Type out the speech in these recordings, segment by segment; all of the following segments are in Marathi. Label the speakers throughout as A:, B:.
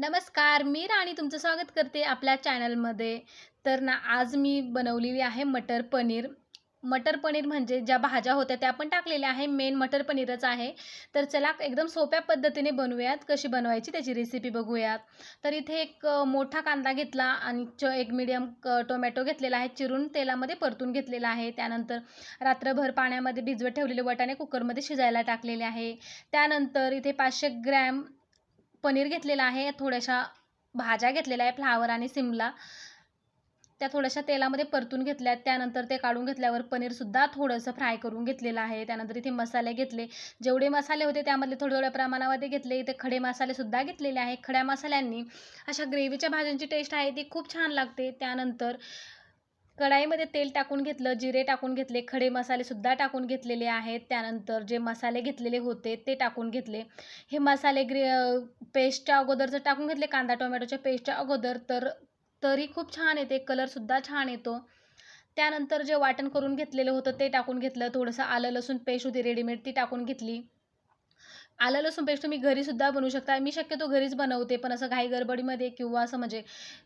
A: नमस्कार मी राणी तुमचं स्वागत करते आपल्या चॅनलमध्ये. तर ना आज मी बनवलेली आहे मटर पनीर. मटर पनीर म्हणजे ज्या भाज्या होत्या त्या पण टाकलेल्या आहे. मेन मटर पनीरच आहे. तर चला एकदम सोप्या पद्धतीने बनवूयात. कशी बनवायची त्याची रेसिपी बघूयात. तर इथे एक मोठा कांदा घेतला आणि च एक मिडियम टोमॅटो घेतलेला आहे. चिरून तेलामध्ये परतून घेतलेला आहे. त्यानंतर रात्रभर पाण्यामध्ये भिजवत ठेवलेले वटाणे कुकरमध्ये शिजायला टाकलेले आहे. त्यानंतर इथे पाचशे ग्रॅम पनीर घेतलेलं आहे थोड्याशा भाज्या घेतलेल्या आहे फ्लावर आणि सिमला. त्या थोड्याशा तेलामध्ये परतून घेतल्या त्यानंतर ते काढून घेतल्यावर पनीरसुद्धा थोडंसं फ्राय करून घेतलेलं आहे. त्यानंतर इथे मसाले घेतले. जेवढे मसाले होते त्यामधले थोड्या थोड्या प्रमाणामध्ये घेतले. इथे खडे मसालेसुद्धा घेतलेले आहे खड्या मसाल्यांनी अशा ग्रेव्हीच्या भाज्यांची टेस्ट आहे ती खूप छान लागते. त्यानंतर कढाईमध्ये तेल टाकून घेतलं जिरे टाकून घेतले खडे मसालेसुद्धा टाकून घेतलेले आहेत. त्यानंतर जे मसाले घेतलेले होते ते टाकून घेतले. हे मसाले ग्रे पेस्टच्या अगोदर जर टाकून घेतले कांदा टोमॅटोच्या पेस्टच्या अगोदर तर तरी खूप छान येते कलरसुद्धा छान येतो. त्यानंतर जे वाटण करून घेतलेलं होतं ते टाकून घेतलं. थोडंसं आलं लसूण पेस्ट होती रेडीमेड ती टाकून घेतली. आलं लसूण पेस्ट तुम्ही घरीसुद्धा बनवू शकता. मी शक्यतो घरीच बनवते पण असं घाई गडबडीमध्ये किंवा असं म्हणजे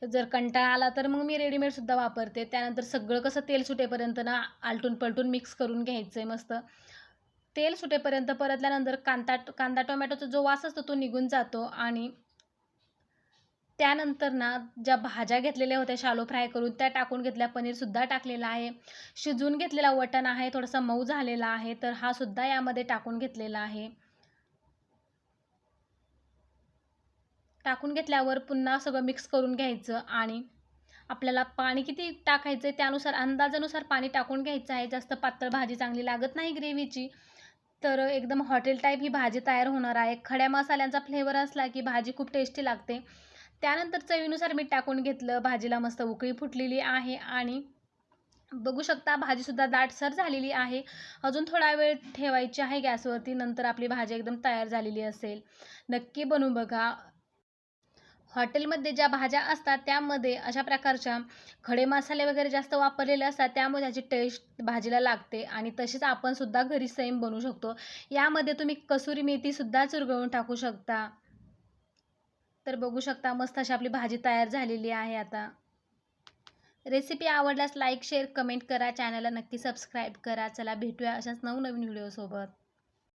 A: जर कंटाळा आला तर मग मी रेडीमेडसुद्धा वापरते. त्यानंतर सगळं कसं तेल सुटेपर्यंत ना आलटून पलटून मिक्स करून घ्यायचं आहे मस्त. तेल सुटेपर्यंत परतल्यानंतर कांदा कांदा टोमॅटोचा जो वास असतो तो निघून जातो आणि त्यानंतर ना ज्या भाज्या घेतलेल्या होत्या शालो फ्राय करून त्या टाकून घेतल्या. पनीरसुद्धा टाकलेला आहे. शिजवून घेतलेला वटण आहे थोडासा मऊ झालेला आहे तर हा सुद्धा यामध्ये टाकून घेतलेला आहे. टाकून घेतल्यावर पुन्हा सगळं मिक्स करून घ्यायचं आणि आपल्याला पाणी किती टाकायचं आहे त्यानुसार अंदाजानुसार पाणी टाकून घ्यायचं आहे. जास्त पातळ भाजी चांगली लागत नाही ग्रेव्हीची. तर एकदम हॉटेल टाईप ही भाजी तयार होणार आहे. खड्या मसाल्यांचा फ्लेवर असला की भाजी खूप टेस्टी लागते. त्यानंतर चवीनुसार मीठ टाकून घेतलं. भाजीला मस्त उकळी फुटलेली आहे आणि बघू शकता भाजीसुद्धा दाटसर झालेली आहे. अजून थोडा वेळ ठेवायची आहे गॅसवरती. नंतर आपली भाजी एकदम तयार झालेली असेल. नक्की बनवू बघा. हॉटेलमध्ये ज्या भाज्या असतात त्यामध्ये अशा प्रकारच्या खडे मसाले वगैरे जास्त वापरलेले असतात त्यामुळे त्याची टेस्ट भाजीला लागते आणि तसेच आपणसुद्धा घरी सेम बनवू शकतो. यामध्ये तुम्ही कसुरी मेथीसुद्धा चुरगळून टाकू शकता. तर बघू शकता मस्त अशी आपली भाजी तयार झालेली आहे आता. रेसिपी आवडल्यास लाईक शेअर कमेंट करा. चॅनलला नक्की सबस्क्राईब करा. चला भेटूया अशाच नवनवीन व्हिडिओसोबत